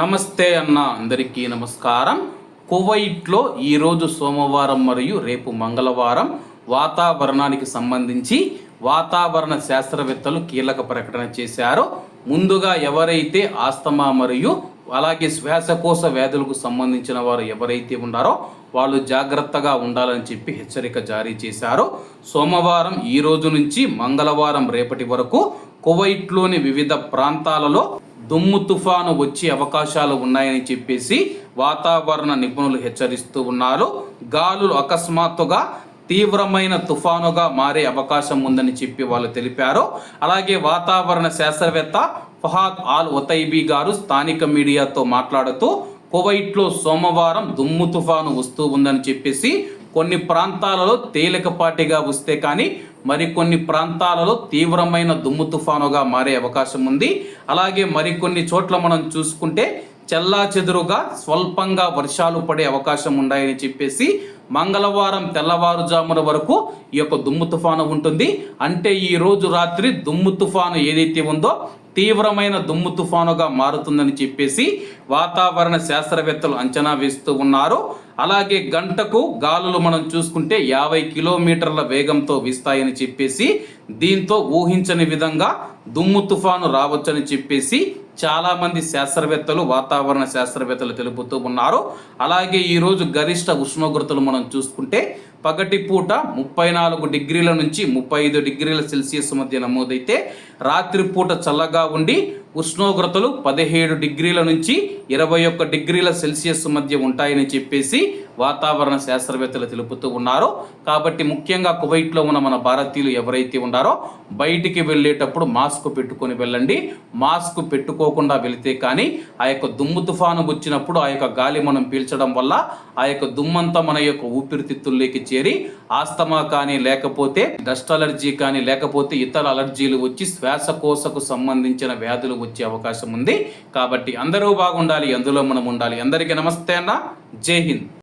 నమస్తే అన్న అందరికీ నమస్కారం. కువైట్లో ఈరోజు సోమవారం మరియు రేపు మంగళవారం వాతావరణానికి సంబంధించి వాతావరణ శాస్త్రవేత్తలు కీలక ప్రకటన చేశారు. ముందుగా ఎవరైతే ఆస్తమా మరియు అలాగే శ్వాసకోశ వ్యాధులకు సంబంధించిన వారు ఎవరైతే ఉన్నారో వాళ్ళు జాగ్రత్తగా ఉండాలని చెప్పి హెచ్చరిక జారీ చేశారు. సోమవారం ఈ రోజు నుంచి మంగళవారం రేపటి వరకు కువైట్లోని వివిధ ప్రాంతాలలో దుమ్ము తుఫాను వచ్చే అవకాశాలు ఉన్నాయని చెప్పేసి వాతావరణ నిపుణులు హెచ్చరిస్తూ ఉన్నారు. గాలులు అకస్మాత్తుగా తీవ్రమైన తుఫానుగా మారే అవకాశం ఉందని చెప్పి వాళ్ళు తెలిపారు. అలాగే వాతావరణ శాస్త్రవేత్త ఫహాద్ ఆల్ ఒతైబీ గారు స్థానిక మీడియాతో మాట్లాడుతూ కువైట్లో సోమవారం దుమ్ము తుఫాను వస్తూ ఉందని చెప్పేసి కొన్ని ప్రాంతాలలో తేలికపాటిగా వస్తే కానీ మరికొన్ని ప్రాంతాలలో తీవ్రమైన దుమ్ము తుఫానుగా మారే అవకాశం ఉంది. అలాగే మరికొన్ని చోట్ల మనం చూసుకుంటే చెల్లా చెదురుగా స్వల్పంగా వర్షాలు పడే అవకాశం ఉన్నాయని చెప్పేసి మంగళవారం తెల్లవారుజామున వరకు ఈ యొక్క దుమ్ము తుఫాను ఉంటుంది. అంటే ఈ రోజు రాత్రి దుమ్ము తుఫాను ఏదైతే ఉందో తీవ్రమైన దుమ్ము తుఫానుగా మారుతుందని చెప్పేసి వాతావరణ శాస్త్రవేత్తలు అంచనా వేస్తూ ఉన్నారు. అలాగే గంటకు గాలులు మనం చూసుకుంటే యాభై కిలోమీటర్ల వేగంతో వీస్తాయని చెప్పేసి దీంతో ఊహించని విధంగా దుమ్ము తుఫాను రావచ్చని చెప్పేసి చాలామంది శాస్త్రవేత్తలు వాతావరణ శాస్త్రవేత్తలు తెలుపుతూ ఉన్నారు. అలాగే ఈరోజు గరిష్ట ఉష్ణోగ్రతలు మనం చూసుకుంటే పగటి పూట ముప్పై నాలుగు డిగ్రీల నుంచి ముప్పై ఐదు డిగ్రీల సెల్సియస్ మధ్య నమోదైతే రాత్రిపూట చల్లగా ఉండి ఉష్ణోగ్రతలు పదిహేడు డిగ్రీల నుంచి ఇరవై ఒక్క డిగ్రీల సెల్సియస్ మధ్య ఉంటాయని చెప్పేసి వాతావరణ శాస్త్రవేత్తలు తెలుపుతూ ఉన్నారు. కాబట్టి ముఖ్యంగా కువైట్లో ఉన్న మన భారతీయులు ఎవరైతే ఉన్నారో బయటికి వెళ్ళేటప్పుడు మాస్క్ పెట్టుకొని వెళ్ళండి. మాస్క్ పెట్టుకోకుండా వెళితే కానీ ఆ యొక్క దుమ్ము తుఫాను వచ్చినప్పుడు ఆ యొక్క గాలి మనం పీల్చడం వల్ల ఆ యొక్క దుమ్మంతా మన యొక్క ఊపిరితిత్తుల్లోకి చేరి ఆస్తమా కానీ లేకపోతే డస్ట్ అలర్జీ కానీ లేకపోతే ఇతర అలర్జీలు వచ్చి శ్వాసకోశకు సంబంధించిన వ్యాధులు వచ్చే అవకాశం ఉంది. కాబట్టి అందరూ బాగుండాలి అందులో మనం ఉండాలి. అందరికీ నమస్తే అన్న. జై హింద్.